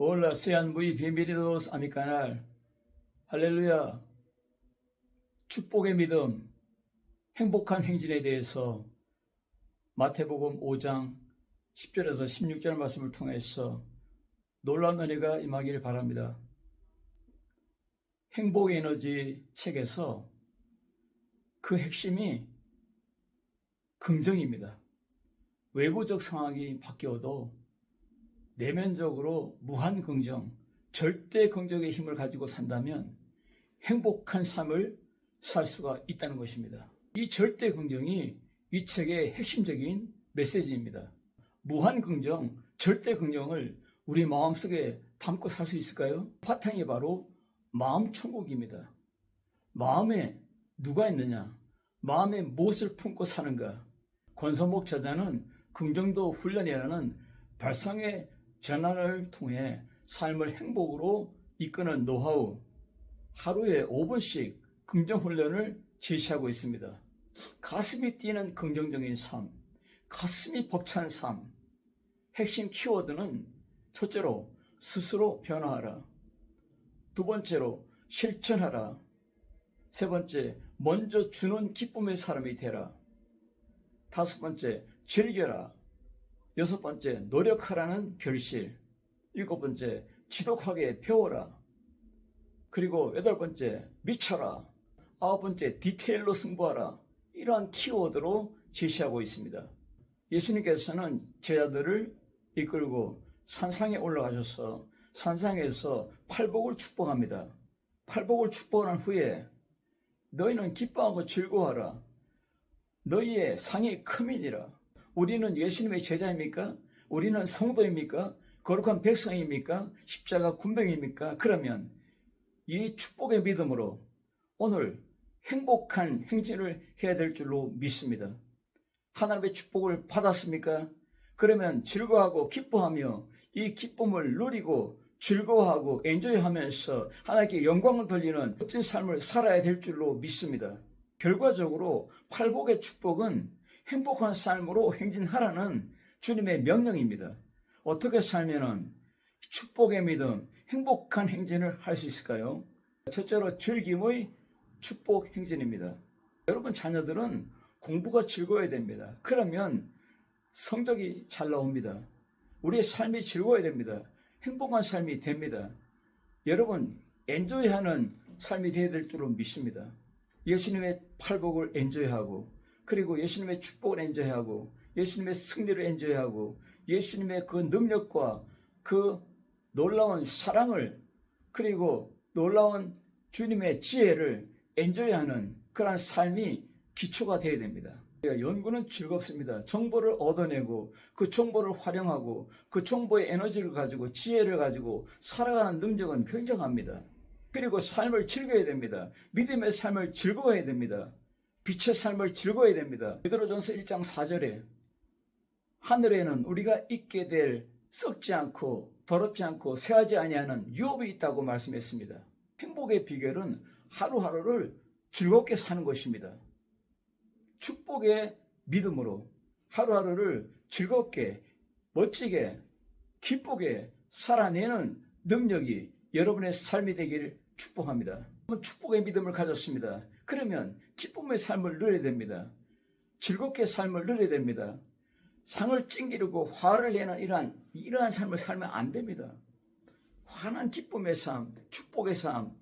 Hola, sean muy bienvenidos a mi canal. 할렐루야. 축복의 믿음, 행복한 행진에 대해서 마태복음 5장 10절에서 16절 말씀을 통해서 놀라운 은혜가 임하기를 바랍니다. 행복 에너지 책에서 그 핵심이 긍정입니다. 외부적 상황이 바뀌어도 내면적으로 무한 긍정, 절대 긍정의 힘을 가지고 산다면 행복한 삶을 살 수가 있다는 것입니다. 이 절대 긍정이 이 책의 핵심적인 메시지입니다. 무한 긍정, 절대 긍정을 우리 마음속에 담고 살 수 있을까요? 바탕이 바로 마음 천국입니다. 마음에 누가 있느냐? 마음에 무엇을 품고 사는가? 권선목 저자는 긍정도 훈련이라는 발상의 전환을 통해 삶을 행복으로 이끄는 노하우, 하루에 5분씩 긍정 훈련을 제시하고 있습니다. 가슴이 뛰는 긍정적인 삶, 가슴이 벅찬 삶. 핵심 키워드는 첫째로 스스로 변화하라. 두 번째로 실천하라. 세 번째, 먼저 주는 기쁨의 사람이 되라. 다섯 번째, 즐겨라. 여섯 번째, 노력하라는 결실. 일곱 번째, 지독하게 배워라. 그리고 여덟 번째, 미쳐라. 아홉 번째, 디테일로 승부하라. 이러한 키워드로 제시하고 있습니다. 예수님께서는 제자들을 이끌고 산상에 올라가셔서 산상에서 팔복을 축복합니다. 팔복을 축복한 후에 너희는 기뻐하고 즐거워하라. 너희의 상이 크민이라. 우리는 예수님의 제자입니까? 우리는 성도입니까? 거룩한 백성입니까? 십자가 군병입니까? 그러면 이 축복의 믿음으로 오늘 행복한 행진을 해야 될 줄로 믿습니다. 하나님의 축복을 받았습니까? 그러면 즐거워하고 기뻐하며 이 기쁨을 누리고 즐거워하고 엔조이하면서 하나님께 영광을 돌리는 멋진 삶을 살아야 될 줄로 믿습니다. 결과적으로 팔복의 축복은 행복한 삶으로 행진하라는 주님의 명령입니다. 어떻게 살면은 축복의 믿음, 행복한 행진을 할 수 있을까요? 첫째로 즐김의 축복 행진입니다. 여러분 자녀들은 공부가 즐거워야 됩니다. 그러면 성적이 잘 나옵니다. 우리의 삶이 즐거워야 됩니다. 행복한 삶이 됩니다. 여러분 엔조이하는 삶이 되어야 될 줄로 믿습니다. 예수님의 팔복을 엔조이하고 그리고 예수님의 축복을 엔조이하고 예수님의 승리를 엔조이하고 예수님의 그 능력과 그 놀라운 사랑을 그리고 놀라운 주님의 지혜를 엔조이하는 그러한 삶이 기초가 되어야 됩니다. 연구는 즐겁습니다. 정보를 얻어내고 그 정보를 활용하고 그 정보의 에너지를 가지고 지혜를 가지고 살아가는 능력은 굉장합니다. 그리고 삶을 즐겨야 됩니다. 믿음의 삶을 즐거워해야 됩니다. 빛의 삶을 즐거워해야 됩니다. 베드로전서 1장 4절에 하늘에는 우리가 있게 될 썩지 않고 더럽지 않고 쇠하지 아니하는 유업이 있다고 말씀했습니다. 행복의 비결은 하루하루를 즐겁게 사는 것입니다. 축복의 믿음으로 하루하루를 즐겁게 멋지게 기쁘게 살아내는 능력이 여러분의 삶이 되기를 축복합니다. 축복의 믿음을 가졌습니다. 그러면 기쁨의 삶을 누려야 됩니다. 즐겁게 삶을 누려야 됩니다. 상을 찡기르고 화를 내는 이러한, 이러한 삶을 살면 안 됩니다. 환한 기쁨의 삶, 축복의 삶,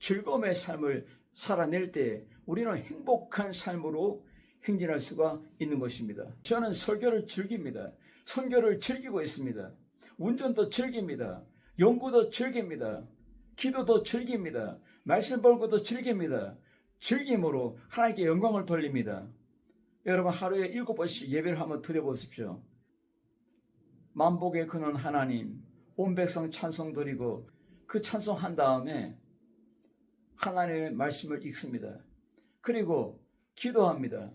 즐거움의 삶을 살아낼 때 우리는 행복한 삶으로 행진할 수가 있는 것입니다. 저는 설교를 즐깁니다. 선교를 즐기고 있습니다. 운전도 즐깁니다. 연구도 즐깁니다. 기도도 즐깁니다. 말씀 벌고도 즐깁니다. 즐김으로 하나님께 영광을 돌립니다. 여러분 하루에 일곱 번씩 예배를 한번 드려보십시오. 만복의 근원 하나님, 온 백성 찬송 드리고 그 찬송 한 다음에 하나님의 말씀을 읽습니다. 그리고 기도합니다.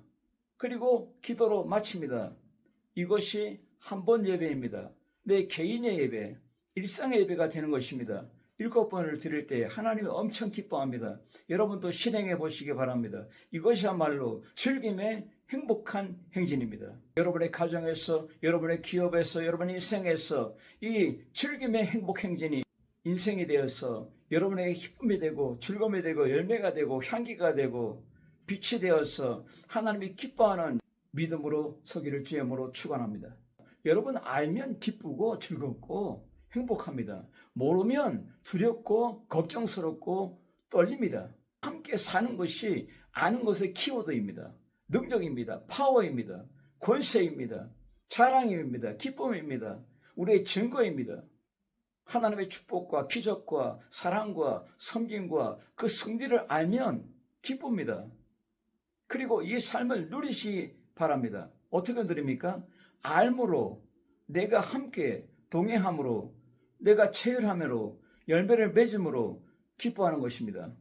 그리고 기도로 마칩니다. 이것이 한 번 예배입니다. 내 개인의 예배, 일상의 예배가 되는 것입니다. 일곱 번을 드릴 때 하나님이 엄청 기뻐합니다. 여러분도 실행해 보시기 바랍니다. 이것이야말로 즐김의 행복한 행진입니다. 여러분의 가정에서, 여러분의 기업에서, 여러분의 인생에서 이 즐김의 행복 행진이 인생이 되어서 여러분에게 기쁨이 되고 즐거움이 되고 열매가 되고 향기가 되고 빛이 되어서 하나님이 기뻐하는 믿음으로 서기를 주임으로 축원합니다. 여러분 알면 기쁘고 즐겁고 행복합니다. 모르면 두렵고 걱정스럽고 떨립니다. 함께 사는 것이 아는 것의 키워드입니다. 능력입니다. 파워입니다. 권세입니다. 자랑입니다. 기쁨입니다. 우리의 증거입니다. 하나님의 축복과 기적과 사랑과 섬김과 그 승리를 알면 기쁩니다. 그리고 이 삶을 누리시 바랍니다. 어떻게 누립니까? 알므로 내가 함께 동행함으로 내가 체휼함으로 열매를 맺음으로 기뻐하는 것입니다.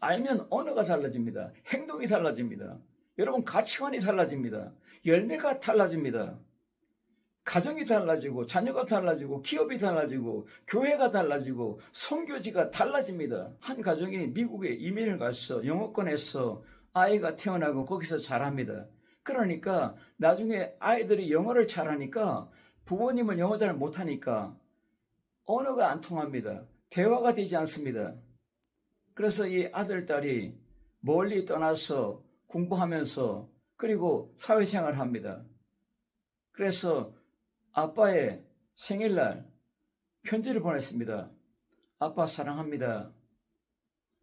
알면 언어가 달라집니다. 행동이 달라집니다. 여러분 가치관이 달라집니다. 열매가 달라집니다. 가정이 달라지고 자녀가 달라지고 기업이 달라지고 교회가 달라지고 선교지가 달라집니다. 한 가정이 미국에 이민을 가서 영어권에서 아이가 태어나고 거기서 자랍니다. 그러니까 나중에 아이들이 영어를 잘하니까 부모님은 영어 잘 못하니까 언어가 안 통합니다. 대화가 되지 않습니다. 그래서 이 아들, 딸이 멀리 떠나서 공부하면서 그리고 사회생활을 합니다. 그래서 아빠의 생일날 편지를 보냈습니다. 아빠 사랑합니다.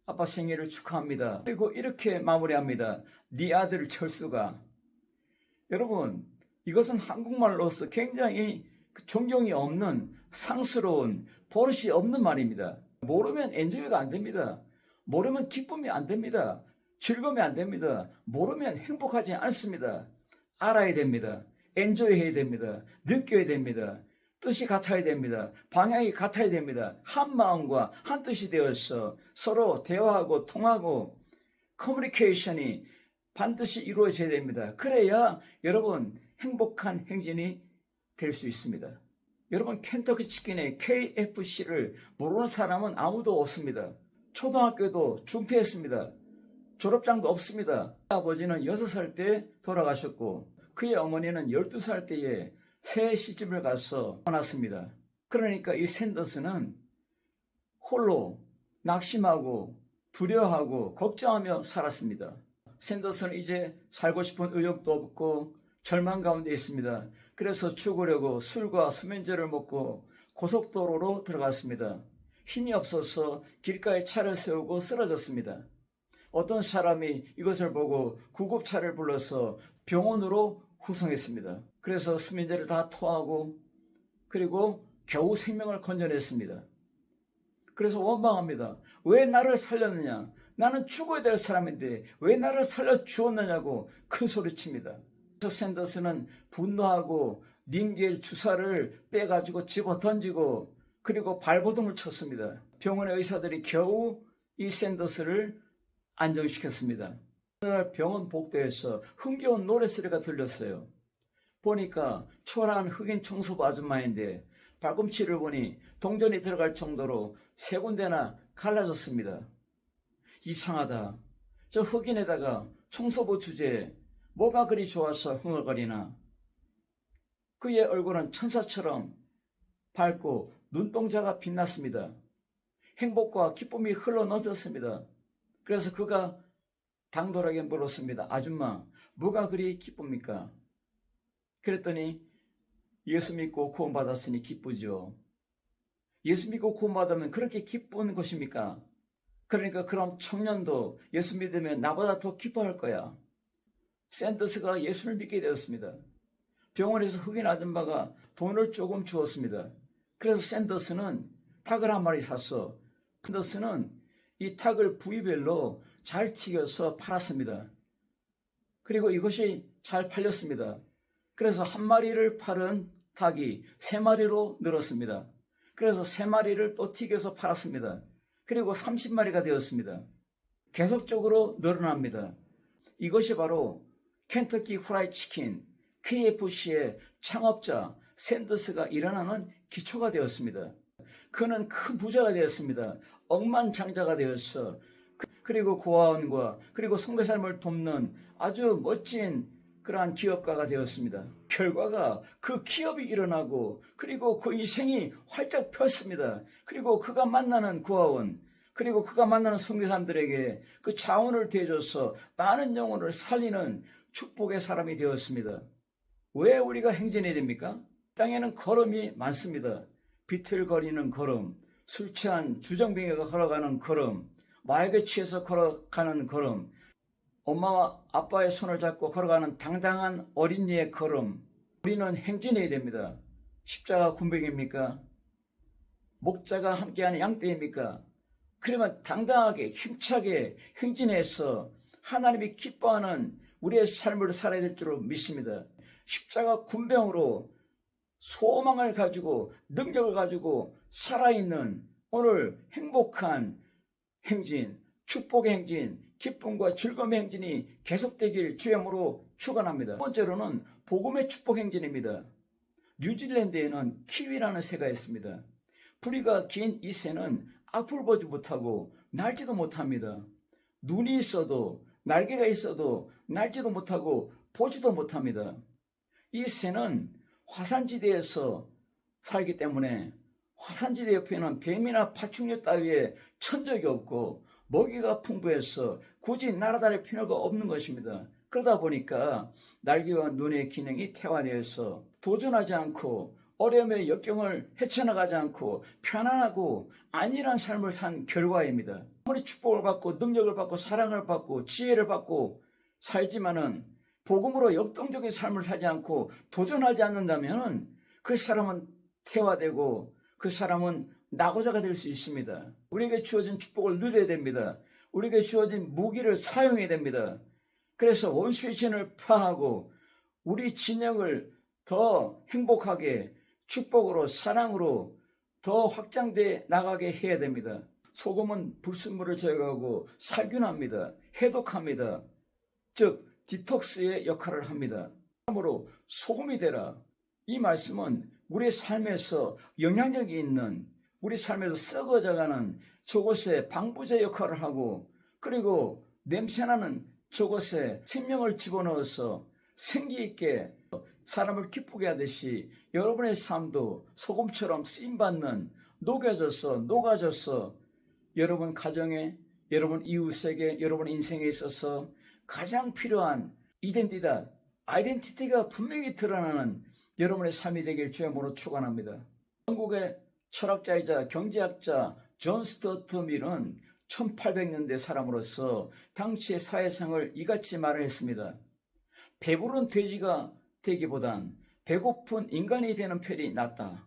아빠 생일을 축하합니다. 그리고 이렇게 마무리합니다. 네 아들 철수가 여러분 이것은 한국말로서 굉장히 그 존경이 없는 상스러운 버릇이 없는 말입니다. 모르면 엔조이가 안 됩니다. 모르면 기쁨이 안 됩니다. 즐거움이 안 됩니다. 모르면 행복하지 않습니다. 알아야 됩니다. 엔조이 해야 됩니다. 느껴야 됩니다. 뜻이 같아야 됩니다. 방향이 같아야 됩니다. 한 마음과 한 뜻이 되어서 서로 대화하고 통하고 커뮤니케이션이 반드시 이루어져야 됩니다. 그래야 여러분 행복한 행진이 될 수 있습니다. 여러분 켄터키 치킨의 KFC를 모르는 사람은 아무도 없습니다. 초등학교도 중퇴했습니다. 졸업장도 없습니다. 아버지는 6살 때 돌아가셨고 그의 어머니는 12살 때에 새 시집을 가서 떠났습니다. 그러니까 이 샌더스는 홀로 낙심하고 두려워하고 걱정하며 살았습니다. 샌더스는 이제 살고 싶은 의욕도 없고 절망 가운데 있습니다. 그래서 죽으려고 술과 수면제를 먹고 고속도로로 들어갔습니다. 힘이 없어서 길가에 차를 세우고 쓰러졌습니다. 어떤 사람이 이것을 보고 구급차를 불러서 병원으로 후송했습니다. 그래서 수면제를 다 토하고 그리고 겨우 생명을 건져냈습니다. 그래서 원망합니다. 왜 나를 살렸느냐? 나는 죽어야 될 사람인데 왜 나를 살려 주었느냐고 큰 소리 칩니다. 샌더스는 분노하고 닌겔 주사를 빼가지고 집어 던지고 그리고 발버둥을 쳤습니다. 병원의 의사들이 겨우 이 샌더스를 안정시켰습니다. 그날 병원 복도에서 흥겨운 노래 소리가 들렸어요. 보니까 초라한 흑인 청소부 아줌마인데 발꿈치를 보니 동전이 들어갈 정도로 세 군데나 갈라졌습니다. 이상하다. 저 흑인에다가 청소부 주제에 뭐가 그리 좋아서 흥얼거리나. 그의 얼굴은 천사처럼 밝고 눈동자가 빛났습니다. 행복과 기쁨이 흘러넘쳤습니다. 그래서 그가 당돌하게 물었습니다. 아줌마, 뭐가 그리 기쁩니까? 그랬더니 예수 믿고 구원받았으니 기쁘죠. 예수 믿고 구원받으면 그렇게 기쁜 것입니까? 그러니까 그럼 청년도 예수 믿으면 나보다 더 기뻐할 거야. 샌더스가 예수를 믿게 되었습니다. 병원에서 흑인 아줌마가 돈을 조금 주었습니다. 그래서 샌더스는 닭을 한 마리 샀어. 샌더스는 이 닭을 부위별로 잘 튀겨서 팔았습니다. 그리고 이것이 잘 팔렸습니다. 그래서 한 마리를 팔은 닭이 세 마리로 늘었습니다. 그래서 세 마리를 또 튀겨서 팔았습니다. 그리고 30마리가 되었습니다. 계속적으로 늘어납니다. 이것이 바로 켄터키 후라이 치킨 KFC의 창업자 샌더스가 일어나는 기초가 되었습니다. 그는 큰 부자가 되었습니다. 억만장자가 되었어. 그- 그리고 고아원과 그리고 성교 삶을 돕는 아주 멋진 그러한 기업가가 되었습니다. 결과가 그 기업이 일어나고 그리고 그 인생이 활짝 폈습니다. 그리고 그가 만나는 고아원 그리고 그가 만나는 성교사람들에게 그 자원을 대줘서 많은 영혼을 살리는 축복의 사람이 되었습니다. 왜 우리가 행진해야 됩니까? 땅에는 걸음이 많습니다. 비틀거리는 걸음, 술 취한 주정뱅이가 걸어가는 걸음, 마약에 취해서 걸어가는 걸음, 엄마와 아빠의 손을 잡고 걸어가는 당당한 어린이의 걸음. 우리는 행진해야 됩니다. 십자가 군병입니까? 목자가 함께하는 양떼입니까? 그러면 당당하게 힘차게 행진해서 하나님이 기뻐하는 우리의 삶을 살아야 될 줄로 믿습니다. 십자가 군병으로 소망을 가지고 능력을 가지고 살아있는 오늘 행복한 행진, 축복의 행진, 기쁨과 즐거움의 행진이 계속되길 주임으로 축원합니다. 첫 번째로는 복음의 축복 행진입니다. 뉴질랜드에는 키위라는 새가 있습니다. 부리가 긴 이 새는 앞을 보지 못하고 날지도 못합니다. 눈이 있어도 날개가 있어도 날지도 못하고 보지도 못합니다. 이 새는 화산지대에서 살기 때문에 화산지대 옆에는 뱀이나 파충류 따위의 천적이 없고 먹이가 풍부해서 굳이 날아다닐 필요가 없는 것입니다. 그러다 보니까 날개와 눈의 기능이 태화되어서 도전하지 않고 어려움의 역경을 헤쳐나가지 않고 편안하고 안일한 삶을 산 결과입니다. 아무리 축복을 받고 능력을 받고 사랑을 받고 지혜를 받고 살지만은 복음으로 역동적인 삶을 살지 않고 도전하지 않는다면 그 사람은 태화되고 그 사람은 낙오자가 될 수 있습니다. 우리에게 주어진 축복을 누려야 됩니다. 우리에게 주어진 무기를 사용해야 됩니다. 그래서 원수의 진을 파하고 우리 진영을 더 행복하게 축복으로 사랑으로 더 확장돼 나가게 해야 됩니다. 소금은 불순물을 제거하고 살균합니다. 해독합니다. 즉 디톡스의 역할을 합니다. 그러므로 소금이 되라. 이 말씀은 우리 삶에서 영향력이 있는 우리 삶에서 썩어져가는 저곳에 방부제 역할을 하고 그리고 냄새나는 저곳에 생명을 집어넣어서 생기 있게 사람을 기쁘게 하듯이 여러분의 삶도 소금처럼 쓰임받는 녹여져서 녹아져서 여러분 가정에 여러분 이웃에게 여러분 인생에 있어서 가장 필요한 이덴티다 아이덴티티가 분명히 드러나는 여러분의 삶이 되길 주님으로 축원합니다. 영국의 철학자이자 경제학자 존 스터트 밀은 1800년대 사람으로서 당시의 사회상을 이같이 말을 했습니다. 배부른 돼지가 되기보단 배고픈 인간이 되는 편이 낫다.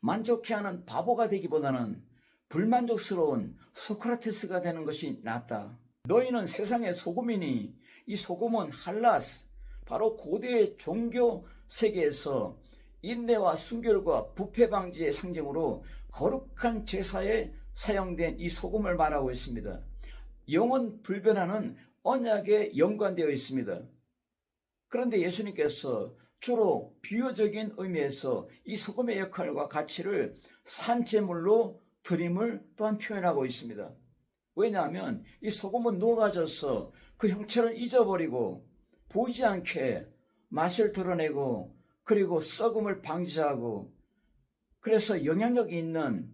만족해하는 바보가 되기보다는 불만족스러운 소크라테스가 되는 것이 낫다. 너희는 세상의 소금이니 이 소금은 할라스, 바로 고대의 종교 세계에서 인내와 순결과 부패 방지의 상징으로 거룩한 제사에 사용된 이 소금을 말하고 있습니다. 영원 불변하는 언약에 연관되어 있습니다. 그런데 예수님께서 주로 비유적인 의미에서 이 소금의 역할과 가치를 산재물로 드림을 또한 표현하고 있습니다. 왜냐하면 이 소금은 녹아져서 그 형체를 잊어버리고 보이지 않게 맛을 드러내고 그리고 썩음을 방지하고 그래서 영향력이 있는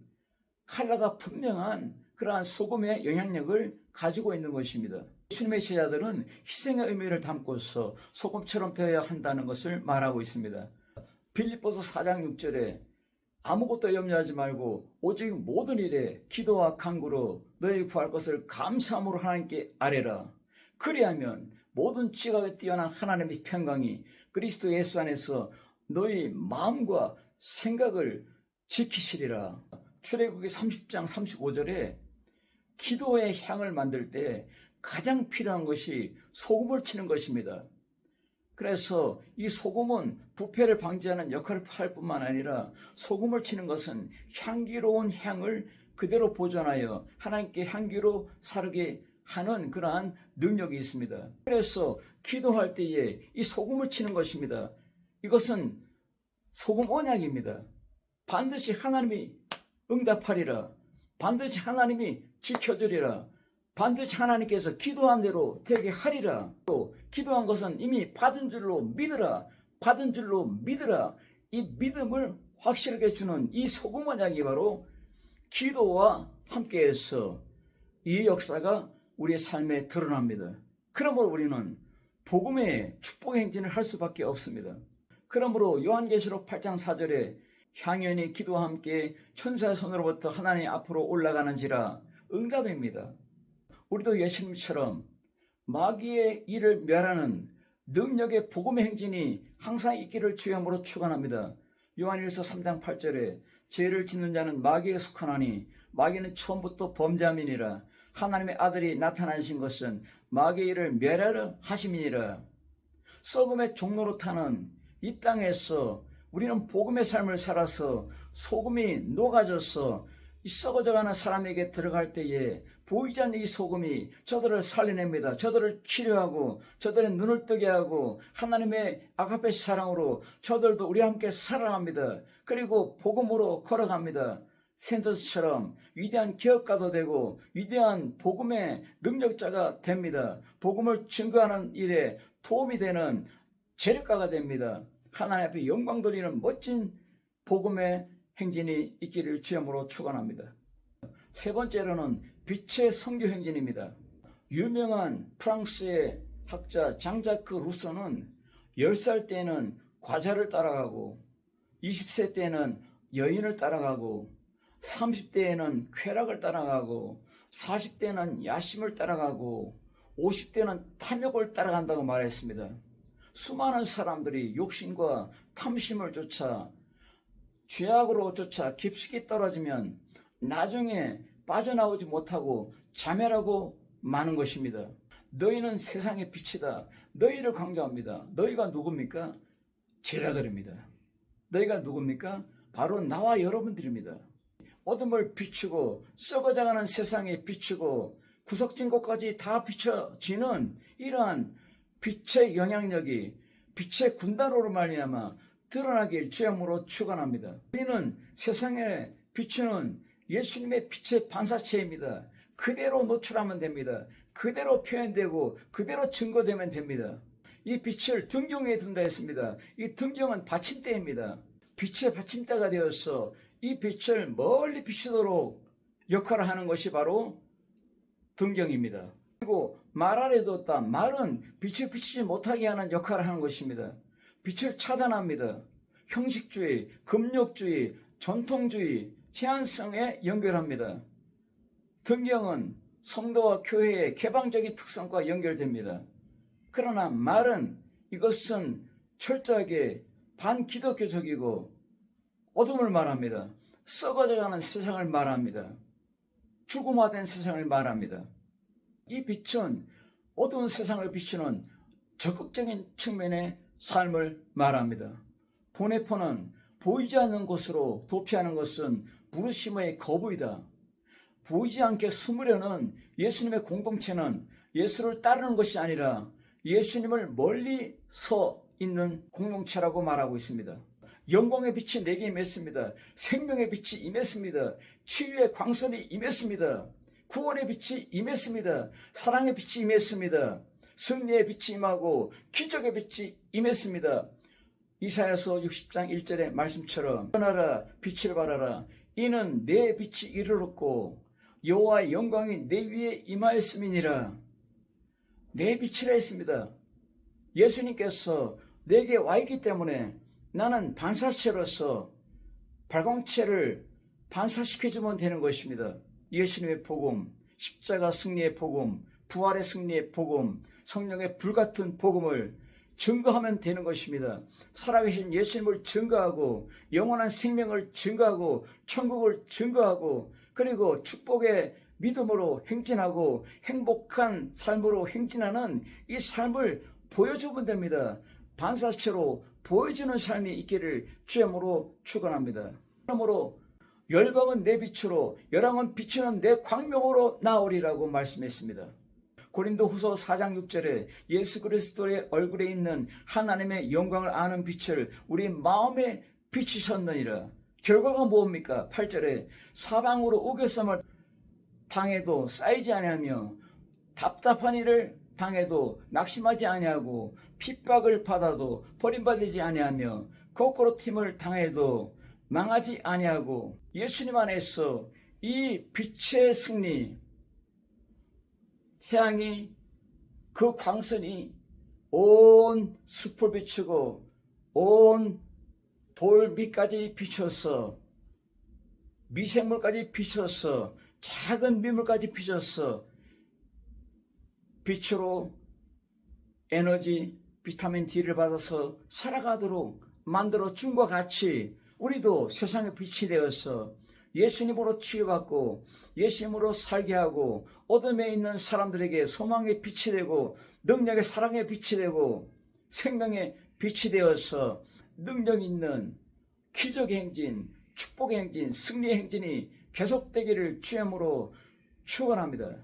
칼라가 분명한 그러한 소금의 영향력을 가지고 있는 것입니다. 제자들은 희생의 의미를 담고서 소금처럼 되어야 한다는 것을 말하고 있습니다. 빌립보서 4장 6절에 아무것도 염려하지 말고 오직 모든 일에 기도와 간구로 너희 구할 것을 감사함으로 하나님께 아뢰라. 그리하면 모든 지각에 뛰어난 하나님의 평강이 그리스도 예수 안에서 너희 마음과 생각을 지키시리라. 출애굽기 30장 35절에 기도의 향을 만들 때 가장 필요한 것이 소금을 치는 것입니다. 그래서 이 소금은 부패를 방지하는 역할을 할 뿐만 아니라 소금을 치는 것은 향기로운 향을 그대로 보존하여 하나님께 향기로 사르게 하는 그러한 능력이 있습니다. 그래서 기도할 때에 이 소금을 치는 것입니다. 이것은 소금 언약입니다. 반드시 하나님이 응답하리라. 반드시 하나님이 지켜주리라. 반드시 하나님께서 기도한 대로 되게 하리라. 또 기도한 것은 이미 받은 줄로 믿으라. 받은 줄로 믿으라. 이 믿음을 확실하게 주는 이 소금 언약이 바로 기도와 함께해서 이 역사가 우리의 삶에 드러납니다. 그러므로 우리는 복음의 축복 행진을 할 수밖에 없습니다. 그러므로 요한계시록 8장 4절에 향연히 기도와 함께 천사의 손으로부터 하나님 앞으로 올라가는지라 응답입니다. 우리도 예수님처럼 마귀의 일을 멸하는 능력의 복음의 행진이 항상 있기를 주함으로 축원합니다. 요한일서 3장 8절에 죄를 짓는 자는 마귀에 속하나니 마귀는 처음부터 범자민이라 하나님의 아들이 나타나신 것은 마귀의 일을 멸하려 하심이니라. 썩음의 종로로 타는 이 땅에서 우리는 복음의 삶을 살아서 소금이 녹아져서 이 썩어져가는 사람에게 들어갈 때에 보이지 않는 이 소금이 저들을 살려냅니다. 저들을 치료하고 저들의 눈을 뜨게 하고 하나님의 아가페 사랑으로 저들도 우리와 함께 살아납니다. 그리고 복음으로 걸어갑니다. 샌더스처럼 위대한 기업가도 되고 위대한 복음의 능력자가 됩니다. 복음을 증거하는 일에 도움이 되는 재력가가 됩니다. 하나님 앞에 영광 돌리는 멋진 복음의 행진이 있기를 주함으로 축원합니다. 세 번째로는 빛의 성교 행진입니다. 유명한 프랑스의 학자 장자크 루소는 10살 때는 과자를 따라가고 20세 때는 여인을 따라가고 30대에는 쾌락을 따라가고 40대는 야심을 따라가고 50대는 탐욕을 따라간다고 말했습니다. 수많은 사람들이 욕심과 탐심을 쫓아 죄악으로 쫓아 깊숙이 떨어지면 나중에 빠져나오지 못하고 자멸하고 마는 것입니다. 너희는 세상의 빛이다. 너희를 강조합니다. 너희가 누굽니까? 제자들입니다. 너희가 누굽니까? 바로 나와 여러분들입니다. 어둠을 비추고 썩어져가는 세상에 비추고 구석진 곳까지 다 비춰지는 이러한 빛의 영향력이 빛의 군단으로 말미암아 드러나길 주함으로 축원합니다. 우리는 세상에 비추는 예수님의 빛의 반사체입니다. 그대로 노출하면 됩니다. 그대로 표현되고 그대로 증거되면 됩니다. 이 빛을 등경에 둔다 했습니다. 이 등경은 받침대입니다. 빛의 받침대가 되어서 이 빛을 멀리 비추도록 역할을 하는 것이 바로 등경입니다. 그리고 말 아래 뒀다. 말은 빛을 비치지 못하게 하는 역할을 하는 것입니다. 빛을 차단합니다. 형식주의, 금욕주의, 전통주의, 제한성에 연결합니다. 등경은 성도와 교회의 개방적인 특성과 연결됩니다. 그러나 말은 이것은 철저하게 반기독교적이고 어둠을 말합니다. 썩어져가는 세상을 말합니다. 죽음화된 세상을 말합니다. 이 빛은 어두운 세상을 비추는 적극적인 측면의 삶을 말합니다. 보네포는 보이지 않는 곳으로 도피하는 것은 부르심의 거부이다. 보이지 않게 숨으려는 예수님의 공동체는 예수를 따르는 것이 아니라 예수님을 멀리 서 있는 공동체라고 말하고 있습니다. 영광의 빛이 내게 임했습니다. 생명의 빛이 임했습니다. 치유의 광선이 임했습니다. 구원의 빛이 임했습니다. 사랑의 빛이 임했습니다. 승리의 빛이 임하고 기적의 빛이 임했습니다. 이사야서 60장 1절의 말씀처럼 떠나라 빛을 발하라 이는 내 빛이 이르렀고 여호와의 영광이 내 위에 임하였음이니라 내 빛이라 했습니다. 예수님께서 내게 와 있기 때문에 나는 반사체로서 발광체를 반사시켜주면 되는 것입니다. 예수님의 복음, 십자가 승리의 복음, 부활의 승리의 복음, 성령의 불같은 복음을 증거하면 되는 것입니다. 살아계신 예수님을 증거하고 영원한 생명을 증거하고 천국을 증거하고 그리고 축복의 믿음으로 행진하고 행복한 삶으로 행진하는 이 삶을 보여주면 됩니다. 반사체로 보여주는 삶이 있기를 주님으로 축원합니다. 그러므로 열방은 내 빛으로 열왕은 비추는 내 광명으로 나오리라고 말씀했습니다. 고린도 후서 4장 6절에 예수 그리스도의 얼굴에 있는 하나님의 영광을 아는 빛을 우리 마음에 비추셨느니라. 결과가 뭡니까? 8절에 사방으로 우겨쌈을 당해도 쌓이지 아니하며 답답한 일을 당해도 낙심하지 아니하고 핍박을 받아도 버림받지 아니하며 거꾸로 팀을 당해도 망하지 아니하고 예수님 안에서 이 빛의 승리 태양이 그 광선이 온 숲을 비추고 온 돌 밑까지 비춰서 미생물까지 비춰서 작은 미물까지 비춰서 빛으로 에너지 비타민 D를 받아서 살아가도록 만들어 준 것 같이 우리도 세상의 빛이 되어서 예수님으로 치유받고 예수님으로 살게 하고 어둠에 있는 사람들에게 소망의 빛이 되고 능력의 사랑의 빛이 되고 생명의 빛이 되어서 능력 있는 기적 행진, 축복 행진, 승리 행진이 계속되기를 주임으로 축원합니다.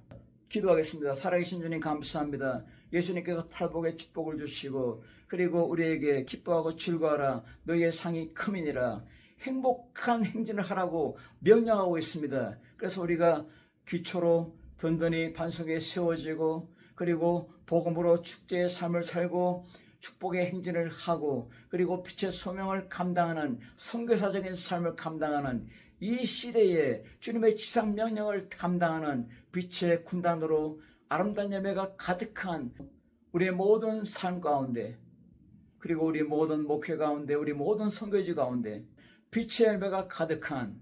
기도하겠습니다. 살아계신 주님 감사합니다. 예수님께서 팔복의 축복을 주시고 그리고 우리에게 기뻐하고 즐거워라 너희의 상이 크민이라 행복한 행진을 하라고 명령하고 있습니다. 그래서 우리가 기초로 든든히 반석에 세워지고 그리고 복음으로 축제의 삶을 살고 축복의 행진을 하고 그리고 빛의 소명을 감당하는 선교사적인 삶을 감당하는 이 시대에 주님의 지상 명령을 감당하는 빛의 군단으로 아름다운 열매가 가득한 우리의 모든 삶 가운데 그리고 우리 모든 목회 가운데 우리 모든 선교지 가운데 빛의 열매가 가득한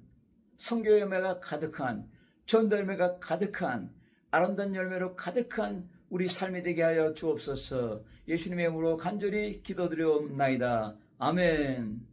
성교 열매가 가득한 전도 열매가 가득한 아름다운 열매로 가득한 우리 삶이 되게 하여 주옵소서 예수님의 이름으로 간절히 기도드리옵나이다. 아멘